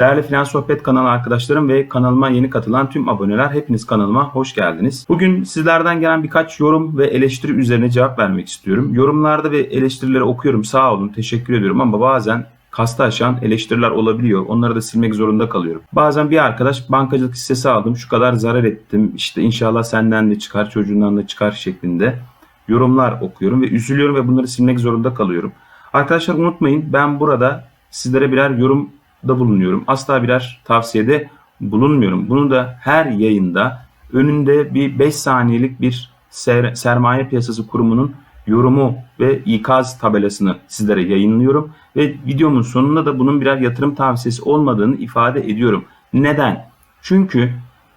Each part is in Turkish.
Değerli Finans Sohbet kanalı arkadaşlarım ve kanalıma yeni katılan tüm aboneler hepiniz kanalıma hoş geldiniz. Bugün sizlerden gelen birkaç yorum ve eleştiri üzerine cevap vermek istiyorum. Yorumlarda ve eleştirileri okuyorum sağ olun teşekkür ediyorum ama bazen kasta aşan eleştiriler olabiliyor. Onları da silmek zorunda kalıyorum. Bazen bir arkadaş bankacılık hissesi aldım şu kadar zarar ettim işte inşallah senden de çıkar çocuğundan da çıkar şeklinde yorumlar okuyorum ve üzülüyorum ve bunları silmek zorunda kalıyorum. Arkadaşlar unutmayın ben burada sizlere birer yorum da bulunuyorum. Asla birer tavsiyede bulunmuyorum. Bunu da her yayında önünde bir 5 saniyelik bir ser- sermaye piyasası kurumunun yorumu ve ikaz tabelasını sizlere yayınlıyorum. Ve videomun sonunda da bunun birer yatırım tavsiyesi olmadığını ifade ediyorum. Neden? Çünkü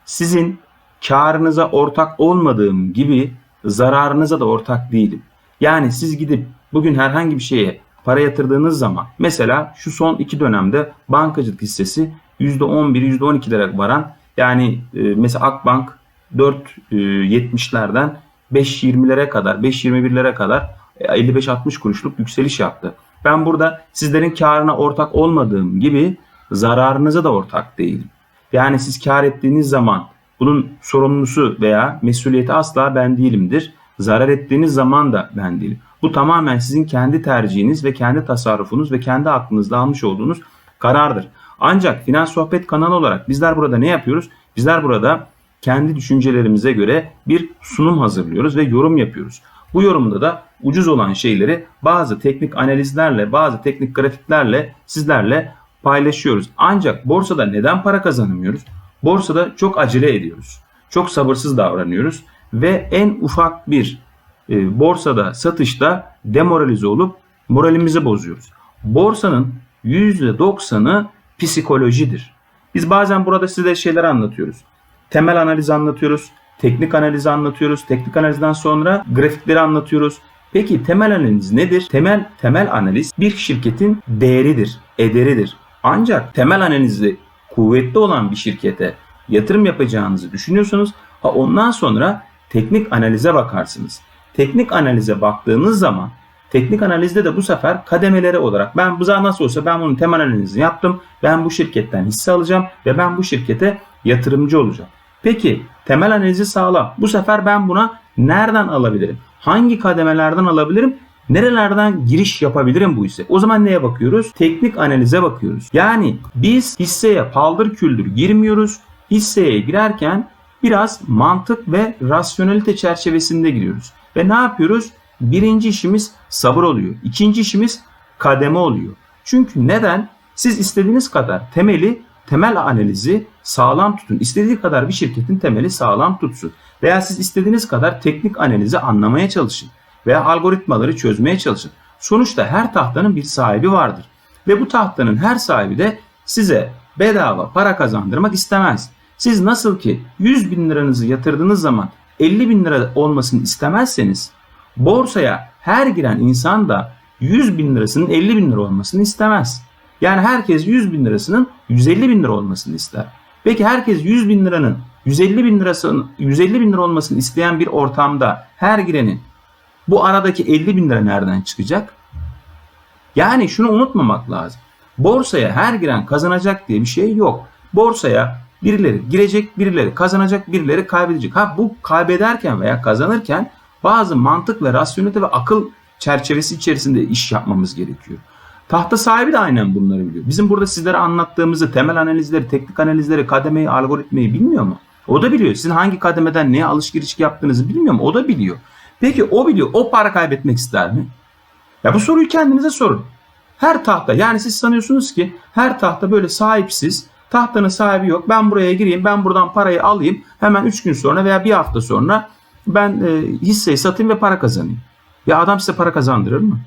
sizin karınıza ortak olmadığım gibi zararınıza da ortak değilim. Yani siz gidip bugün herhangi bir şeye para yatırdığınız zaman mesela şu son iki dönemde bankacılık hissesi %11, %12'lere varan yani e, mesela Akbank 4.70'lerden 5.20'lere kadar, 5.21'lere kadar e, 55-60 kuruşluk yükseliş yaptı. Ben burada sizlerin karına ortak olmadığım gibi zararınıza da ortak değilim. Yani siz kar ettiğiniz zaman bunun sorumlusu veya mesuliyeti asla ben değilimdir. Zarar ettiğiniz zaman da ben değilim. Bu tamamen sizin kendi tercihiniz ve kendi tasarrufunuz ve kendi aklınızda almış olduğunuz karardır. Ancak Finans Sohbet kanalı olarak bizler burada ne yapıyoruz? Bizler burada kendi düşüncelerimize göre bir sunum hazırlıyoruz ve yorum yapıyoruz. Bu yorumda da ucuz olan şeyleri bazı teknik analizlerle, bazı teknik grafiklerle sizlerle paylaşıyoruz. Ancak borsada neden para kazanamıyoruz? Borsada çok acele ediyoruz. Çok sabırsız davranıyoruz ve en ufak bir e, borsada satışta demoralize olup moralimizi bozuyoruz. Borsanın %90'ı psikolojidir. Biz bazen burada size şeyler anlatıyoruz. Temel analiz anlatıyoruz, teknik analizi anlatıyoruz. Teknik analizden sonra grafikleri anlatıyoruz. Peki temel analiz nedir? Temel temel analiz bir şirketin değeridir, ederidir. Ancak temel analizi kuvvetli olan bir şirkete yatırım yapacağınızı düşünüyorsunuz. Ha ondan sonra teknik analize bakarsınız. Teknik analize baktığınız zaman teknik analizde de bu sefer kademeleri olarak ben bu nasıl olsa ben bunun temel analizini yaptım. Ben bu şirketten hisse alacağım ve ben bu şirkete yatırımcı olacağım. Peki temel analizi sağlam. Bu sefer ben buna nereden alabilirim? Hangi kademelerden alabilirim? Nerelerden giriş yapabilirim bu hisse? O zaman neye bakıyoruz? Teknik analize bakıyoruz. Yani biz hisseye paldır küldür girmiyoruz. Hisseye girerken biraz mantık ve rasyonelite çerçevesinde giriyoruz. Ve ne yapıyoruz? Birinci işimiz sabır oluyor. İkinci işimiz kademe oluyor. Çünkü neden? Siz istediğiniz kadar temeli, temel analizi sağlam tutun. İstediği kadar bir şirketin temeli sağlam tutsun. Veya siz istediğiniz kadar teknik analizi anlamaya çalışın. Veya algoritmaları çözmeye çalışın. Sonuçta her tahtanın bir sahibi vardır. Ve bu tahtanın her sahibi de size bedava para kazandırmak istemez. Siz nasıl ki 100 bin liranızı yatırdığınız zaman 50 bin lira olmasını istemezseniz borsaya her giren insan da 100 bin lirasının 50 bin lira olmasını istemez. Yani herkes 100 bin lirasının 150 bin lira olmasını ister. Peki herkes 100 bin liranın 150 bin lirasının 150 bin lira olmasını isteyen bir ortamda her girenin bu aradaki 50 bin lira nereden çıkacak? Yani şunu unutmamak lazım. Borsaya her giren kazanacak diye bir şey yok. Borsaya birileri girecek, birileri kazanacak, birileri kaybedecek. Ha bu kaybederken veya kazanırken bazı mantık ve rasyonelite ve akıl çerçevesi içerisinde iş yapmamız gerekiyor. Tahta sahibi de aynen bunları biliyor. Bizim burada sizlere anlattığımızı, temel analizleri, teknik analizleri, kademeyi, algoritmayı bilmiyor mu? O da biliyor. Sizin hangi kademeden neye alış giriş yaptığınızı bilmiyor mu? O da biliyor. Peki o biliyor. O para kaybetmek ister mi? Ya bu soruyu kendinize sorun. Her tahta yani siz sanıyorsunuz ki her tahta böyle sahipsiz, tahtanın sahibi yok. Ben buraya gireyim, ben buradan parayı alayım. Hemen 3 gün sonra veya bir hafta sonra ben e, hisseyi satayım ve para kazanayım. Ya adam size para kazandırır mı?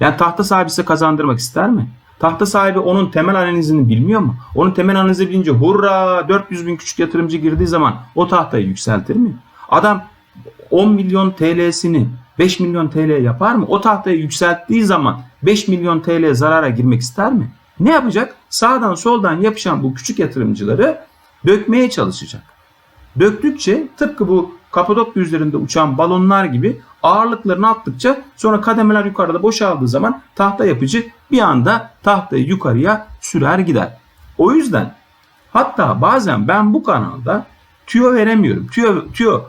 Yani tahta sahibi size kazandırmak ister mi? Tahta sahibi onun temel analizini bilmiyor mu? Onun temel analizi bilince hurra 400 bin küçük yatırımcı girdiği zaman o tahtayı yükseltir mi? Adam 10 milyon TL'sini 5 milyon TL yapar mı? O tahtayı yükselttiği zaman 5 milyon TL zarara girmek ister mi? Ne yapacak? Sağdan soldan yapışan bu küçük yatırımcıları dökmeye çalışacak. Döktükçe tıpkı bu Kapadokya üzerinde uçan balonlar gibi ağırlıklarını attıkça sonra kademeler yukarıda boşaldığı zaman tahta yapıcı bir anda tahtayı yukarıya sürer gider. O yüzden hatta bazen ben bu kanalda tüyo veremiyorum. Tüyo, tüyo,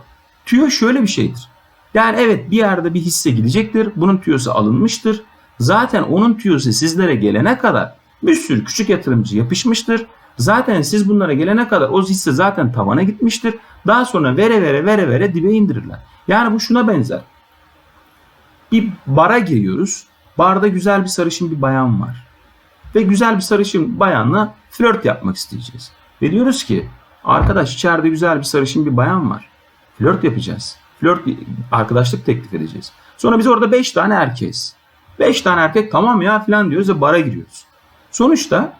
tüyo şöyle bir şeydir. Yani evet bir yerde bir hisse gidecektir. Bunun tüyosu alınmıştır. Zaten onun tüyosu sizlere gelene kadar bir sürü küçük yatırımcı yapışmıştır. Zaten siz bunlara gelene kadar o hisse zaten tavana gitmiştir. Daha sonra vere vere vere vere dibe indirirler. Yani bu şuna benzer. Bir bara giriyoruz. Barda güzel bir sarışın bir bayan var. Ve güzel bir sarışın bayanla flört yapmak isteyeceğiz. Ve diyoruz ki arkadaş içeride güzel bir sarışın bir bayan var. Flört yapacağız. Flört arkadaşlık teklif edeceğiz. Sonra biz orada 5 tane erkeğiz. 5 tane erkek tamam ya falan diyoruz ve bara giriyoruz. Sonuçta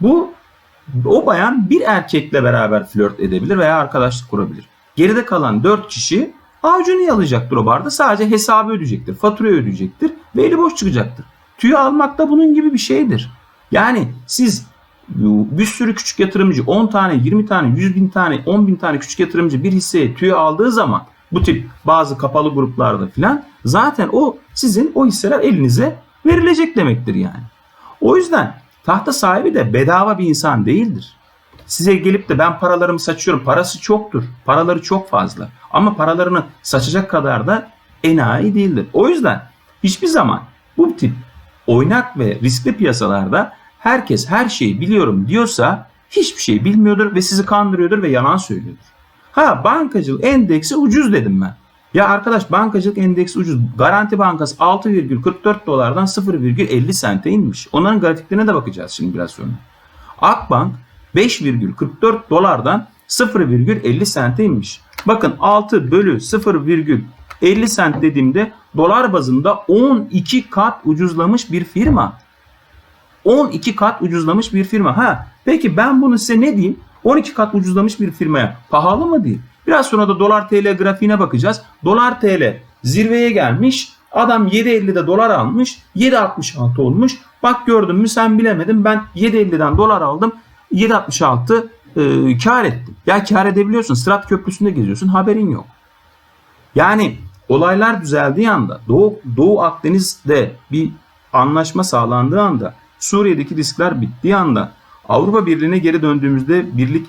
bu o bayan bir erkekle beraber flört edebilir veya arkadaşlık kurabilir. Geride kalan 4 kişi avucunu yalayacaktır o barda. Sadece hesabı ödeyecektir, faturayı ödeyecektir ve eli boş çıkacaktır. Tüy almak da bunun gibi bir şeydir. Yani siz bir sürü küçük yatırımcı 10 tane, 20 tane, 100 bin tane, 10 bin tane küçük yatırımcı bir hisseye tüy aldığı zaman bu tip bazı kapalı gruplarda filan zaten o sizin o hisseler elinize verilecek demektir yani. O yüzden tahta sahibi de bedava bir insan değildir. Size gelip de ben paralarımı saçıyorum. Parası çoktur. Paraları çok fazla. Ama paralarını saçacak kadar da enayi değildir. O yüzden hiçbir zaman bu tip oynak ve riskli piyasalarda herkes her şeyi biliyorum diyorsa hiçbir şey bilmiyordur ve sizi kandırıyordur ve yalan söylüyordur. Ha bankacılık endeksi ucuz dedim ben. Ya arkadaş bankacılık endeksi ucuz. Garanti Bankası 6,44 dolardan 0,50 sente inmiş. Onların grafiklerine de bakacağız şimdi biraz sonra. Akbank 5,44 dolardan 0,50 sente inmiş. Bakın 6 bölü 0,50 sent dediğimde dolar bazında 12 kat ucuzlamış bir firma. 12 kat ucuzlamış bir firma. Ha, peki ben bunu size ne diyeyim? 12 kat ucuzlamış bir firmaya pahalı mı değil? Biraz sonra da dolar TL grafiğine bakacağız. Dolar TL zirveye gelmiş. Adam 7.50'de dolar almış. 7.66 olmuş. Bak gördün mü sen bilemedin. Ben 7.50'den dolar aldım. 7.66 e, kar ettim. Ya kar edebiliyorsun. Sırat köprüsünde geziyorsun. Haberin yok. Yani olaylar düzeldiği anda Doğu, Doğu Akdeniz'de bir anlaşma sağlandığı anda Suriye'deki riskler bittiği anda Avrupa Birliği'ne geri döndüğümüzde birlik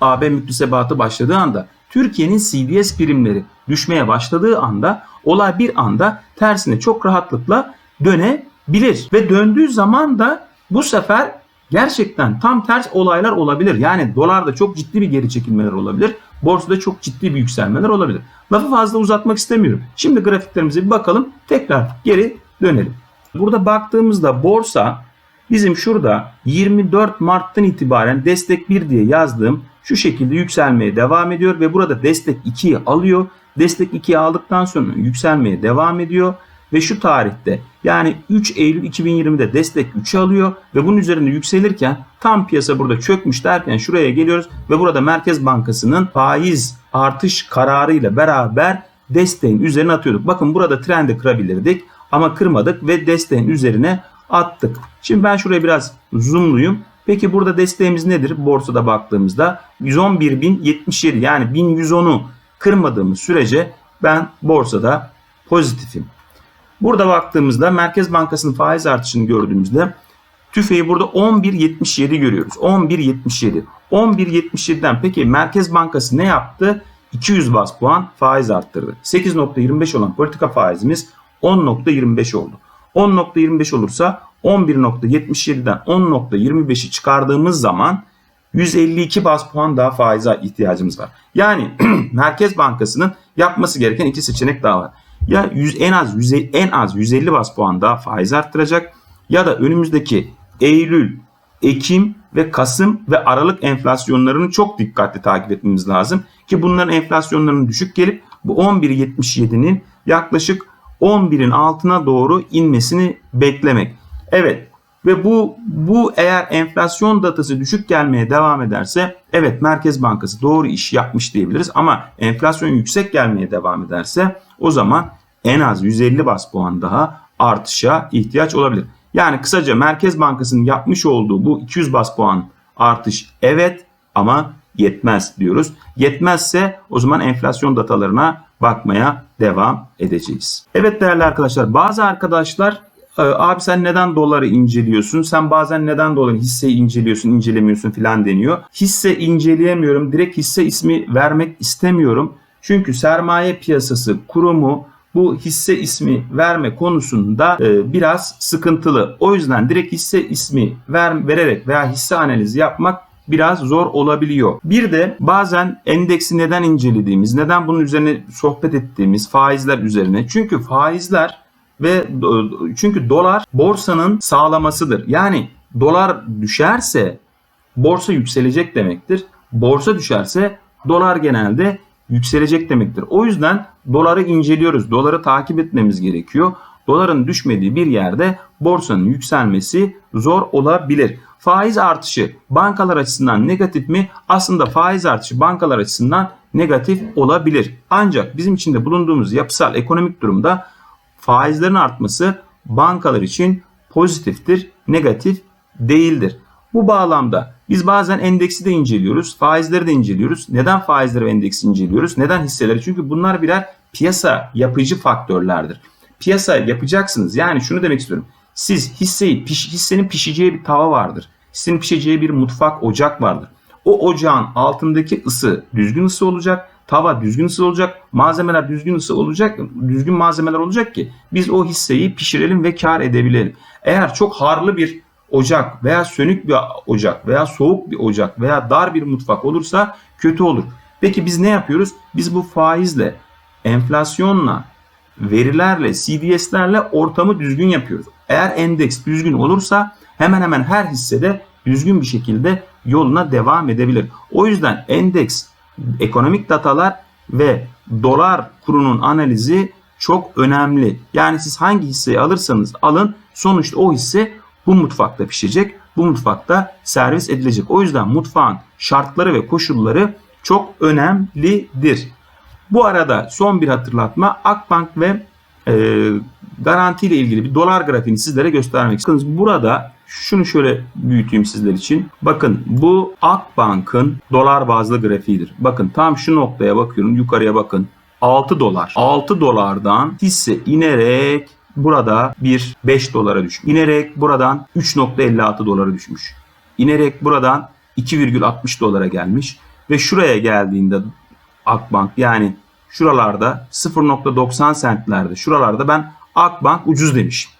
AB müktesebatı başladığı anda Türkiye'nin CDS primleri düşmeye başladığı anda olay bir anda tersine çok rahatlıkla dönebilir. Ve döndüğü zaman da bu sefer gerçekten tam ters olaylar olabilir. Yani dolarda çok ciddi bir geri çekilmeler olabilir. Borsada çok ciddi bir yükselmeler olabilir. Lafı fazla uzatmak istemiyorum. Şimdi grafiklerimize bir bakalım. Tekrar geri dönelim. Burada baktığımızda borsa bizim şurada 24 Mart'tan itibaren destek 1 diye yazdığım şu şekilde yükselmeye devam ediyor ve burada destek 2'yi alıyor. Destek 2'yi aldıktan sonra yükselmeye devam ediyor ve şu tarihte yani 3 Eylül 2020'de destek 3'ü alıyor ve bunun üzerinde yükselirken tam piyasa burada çökmüş derken şuraya geliyoruz ve burada Merkez Bankası'nın faiz artış kararıyla beraber desteğin üzerine atıyorduk. Bakın burada trendi kırabilirdik ama kırmadık ve desteğin üzerine attık. Şimdi ben şuraya biraz zoomluyum. Peki burada desteğimiz nedir? Borsada baktığımızda 111.077 yani 1110'u kırmadığımız sürece ben borsada pozitifim. Burada baktığımızda Merkez Bankası'nın faiz artışını gördüğümüzde tüfeği burada 11.77 görüyoruz. 11.77. 11.77'den peki Merkez Bankası ne yaptı? 200 bas puan faiz arttırdı. 8.25 olan politika faizimiz 10.25 oldu. 10.25 olursa 11.77'den 10.25'i çıkardığımız zaman 152 bas puan daha faize ihtiyacımız var. Yani Merkez Bankası'nın yapması gereken iki seçenek daha var. Ya 100, en az 100, en az 150 bas puan daha faiz arttıracak ya da önümüzdeki Eylül, Ekim ve Kasım ve Aralık enflasyonlarını çok dikkatli takip etmemiz lazım ki bunların enflasyonlarının düşük gelip bu 11.77'nin yaklaşık 11'in altına doğru inmesini beklemek. Evet ve bu bu eğer enflasyon datası düşük gelmeye devam ederse evet Merkez Bankası doğru iş yapmış diyebiliriz ama enflasyon yüksek gelmeye devam ederse o zaman en az 150 bas puan daha artışa ihtiyaç olabilir. Yani kısaca Merkez Bankası'nın yapmış olduğu bu 200 bas puan artış evet ama yetmez diyoruz. Yetmezse o zaman enflasyon datalarına bakmaya devam edeceğiz. Evet değerli arkadaşlar bazı arkadaşlar "E, abi sen neden doları inceliyorsun? Sen bazen neden doları hisseyi inceliyorsun, incelemiyorsun filan deniyor. Hisse inceleyemiyorum. Direkt hisse ismi vermek istemiyorum. Çünkü sermaye piyasası kurumu bu hisse ismi verme konusunda e, biraz sıkıntılı. O yüzden direkt hisse ismi ver, vererek veya hisse analizi yapmak biraz zor olabiliyor. Bir de bazen endeksi neden incelediğimiz, neden bunun üzerine sohbet ettiğimiz faizler üzerine. Çünkü faizler ve çünkü dolar borsanın sağlamasıdır. Yani dolar düşerse borsa yükselecek demektir. Borsa düşerse dolar genelde yükselecek demektir. O yüzden doları inceliyoruz. Doları takip etmemiz gerekiyor. Doların düşmediği bir yerde borsanın yükselmesi zor olabilir. Faiz artışı bankalar açısından negatif mi? Aslında faiz artışı bankalar açısından negatif olabilir. Ancak bizim içinde bulunduğumuz yapısal ekonomik durumda faizlerin artması bankalar için pozitiftir, negatif değildir. Bu bağlamda biz bazen endeksi de inceliyoruz, faizleri de inceliyoruz. Neden faizleri ve endeksi inceliyoruz? Neden hisseleri? Çünkü bunlar birer piyasa yapıcı faktörlerdir. Piyasa yapacaksınız. Yani şunu demek istiyorum. Siz hisseyi, piş, hissenin pişeceği bir tava vardır. Hissenin pişeceği bir mutfak, ocak vardır. O ocağın altındaki ısı düzgün ısı olacak. Tava düzgün ısı olacak. Malzemeler düzgün ısı olacak. Düzgün malzemeler olacak ki biz o hisseyi pişirelim ve kar edebilelim. Eğer çok harlı bir ocak veya sönük bir ocak veya soğuk bir ocak veya dar bir mutfak olursa kötü olur. Peki biz ne yapıyoruz? Biz bu faizle, enflasyonla, verilerle, CDS'lerle ortamı düzgün yapıyoruz. Eğer endeks düzgün olursa hemen hemen her hissede düzgün bir şekilde yoluna devam edebilir. O yüzden endeks, ekonomik datalar ve dolar kurunun analizi çok önemli. Yani siz hangi hisseyi alırsanız alın sonuçta o hisse bu mutfakta pişecek, bu mutfakta servis edilecek. O yüzden mutfağın şartları ve koşulları çok önemlidir. Bu arada son bir hatırlatma Akbank ve e, garanti ile ilgili bir dolar grafiğini sizlere göstermek istiyorum. Burada şunu şöyle büyüteyim sizler için. Bakın bu Akbank'ın dolar bazlı grafiğidir. Bakın tam şu noktaya bakıyorum yukarıya bakın. 6 dolar. 6 dolardan hisse inerek burada bir 5 dolara düşmüş. İnerek buradan 3.56 dolara düşmüş. İnerek buradan 2,60 dolara gelmiş. Ve şuraya geldiğinde Akbank yani şuralarda 0.90 sentlerde şuralarda ben Akbank ucuz demişim.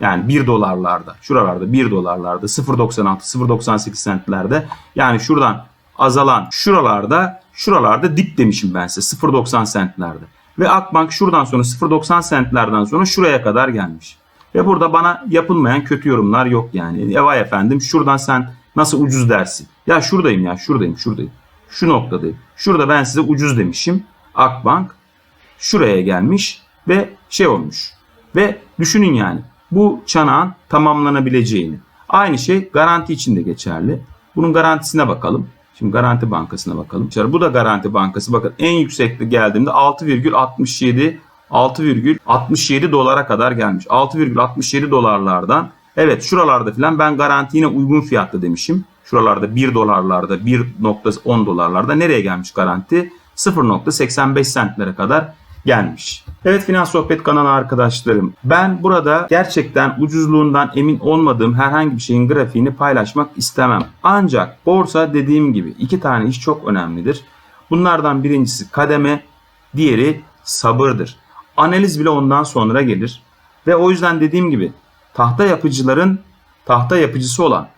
Yani 1 dolarlarda şuralarda 1 dolarlarda 0.96 0.98 sentlerde yani şuradan azalan şuralarda şuralarda dip demişim ben size 0.90 sentlerde. Ve Akbank şuradan sonra 0.90 sentlerden sonra şuraya kadar gelmiş. Ve burada bana yapılmayan kötü yorumlar yok yani. Ya vay efendim şuradan sen nasıl ucuz dersin? Ya şuradayım ya şuradayım şuradayım. Şu noktadayım. Şurada ben size ucuz demişim. Akbank şuraya gelmiş ve şey olmuş. Ve düşünün yani bu çanağın tamamlanabileceğini. Aynı şey garanti için de geçerli. Bunun garantisine bakalım. Şimdi Garanti Bankası'na bakalım. Bu da Garanti Bankası. Bakın en yüksekte geldiğimde 6,67 6,67 dolara kadar gelmiş. 6,67 dolarlardan evet şuralarda filan ben garanti uygun fiyatlı demişim. Şuralarda 1 dolarlarda 1.10 dolarlarda nereye gelmiş garanti? 0.85 sentlere kadar gelmiş. Evet Finans Sohbet kanalı arkadaşlarım. Ben burada gerçekten ucuzluğundan emin olmadığım herhangi bir şeyin grafiğini paylaşmak istemem. Ancak borsa dediğim gibi iki tane iş çok önemlidir. Bunlardan birincisi kademe, diğeri sabırdır. Analiz bile ondan sonra gelir. Ve o yüzden dediğim gibi tahta yapıcıların tahta yapıcısı olan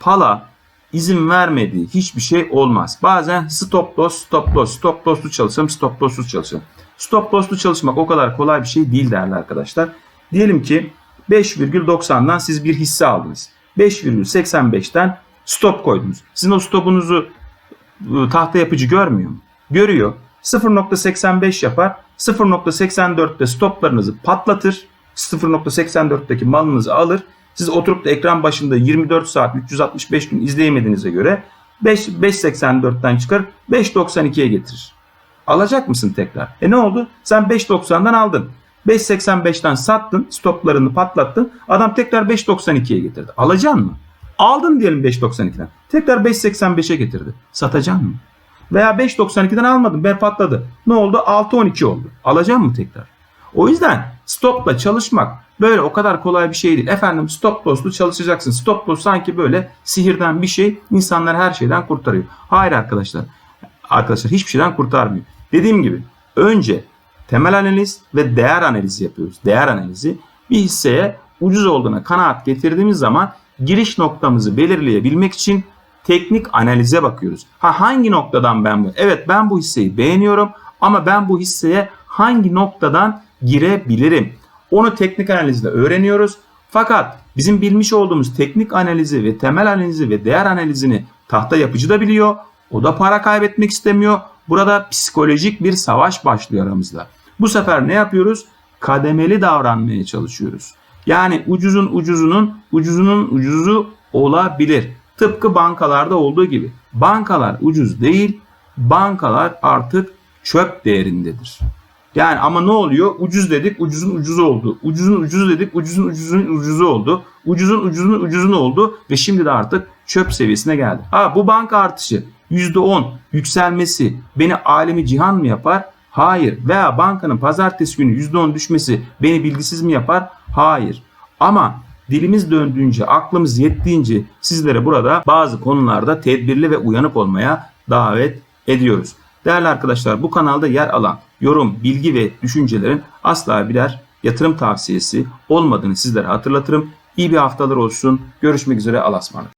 pala izin vermediği hiçbir şey olmaz. Bazen stop loss, stop loss, stop loss'lu çalışıyorum, stop loss'lu çalışıyorum. Stop loss'lu çalışmak o kadar kolay bir şey değil değerli arkadaşlar. Diyelim ki 5,90'dan siz bir hisse aldınız. 5,85'ten stop koydunuz. Sizin o stopunuzu ıı, tahta yapıcı görmüyor mu? Görüyor. 0.85 yapar. 0.84'te stoplarınızı patlatır. 0.84'teki malınızı alır. Siz oturup da ekran başında 24 saat 365 gün izleyemediğinize göre 5 5.84'ten çıkar 5.92'ye getirir. Alacak mısın tekrar? E ne oldu? Sen 5.90'dan aldın. 5.85'ten sattın, stoplarını patlattın. Adam tekrar 5.92'ye getirdi. Alacaksın mı? Aldın diyelim 5.92'den. Tekrar 5.85'e getirdi. Satacaksın mı? Veya 5.92'den almadın. Ben patladı. Ne oldu? 6.12 oldu. Alacaksın mı tekrar? O yüzden stopla çalışmak böyle o kadar kolay bir şey değil. Efendim stop loss'lu çalışacaksın. Stop loss sanki böyle sihirden bir şey insanları her şeyden kurtarıyor. Hayır arkadaşlar. Arkadaşlar hiçbir şeyden kurtarmıyor. Dediğim gibi önce temel analiz ve değer analizi yapıyoruz. Değer analizi bir hisseye ucuz olduğuna kanaat getirdiğimiz zaman giriş noktamızı belirleyebilmek için teknik analize bakıyoruz. Ha hangi noktadan ben bu? Evet ben bu hisseyi beğeniyorum ama ben bu hisseye hangi noktadan girebilirim? Onu teknik analizde öğreniyoruz. Fakat bizim bilmiş olduğumuz teknik analizi ve temel analizi ve değer analizini tahta yapıcı da biliyor. O da para kaybetmek istemiyor. Burada psikolojik bir savaş başlıyor aramızda. Bu sefer ne yapıyoruz? Kademeli davranmaya çalışıyoruz. Yani ucuzun ucuzunun ucuzunun ucuzu olabilir. Tıpkı bankalarda olduğu gibi. Bankalar ucuz değil, bankalar artık çöp değerindedir. Yani ama ne oluyor? Ucuz dedik, ucuzun ucuzu oldu. Ucuzun ucuzu dedik, ucuzun ucuzun ucuzu oldu. Ucuzun ucuzun ucuzun oldu ve şimdi de artık çöp seviyesine geldi. Ha bu banka artışı %10 yükselmesi beni alemi cihan mı yapar? Hayır. Veya bankanın pazartesi günü %10 düşmesi beni bilgisiz mi yapar? Hayır. Ama dilimiz döndüğünce, aklımız yettiğince sizlere burada bazı konularda tedbirli ve uyanık olmaya davet ediyoruz. Değerli arkadaşlar bu kanalda yer alan yorum, bilgi ve düşüncelerin asla birer yatırım tavsiyesi olmadığını sizlere hatırlatırım. İyi bir haftalar olsun. Görüşmek üzere. Allah'a ısmarladık.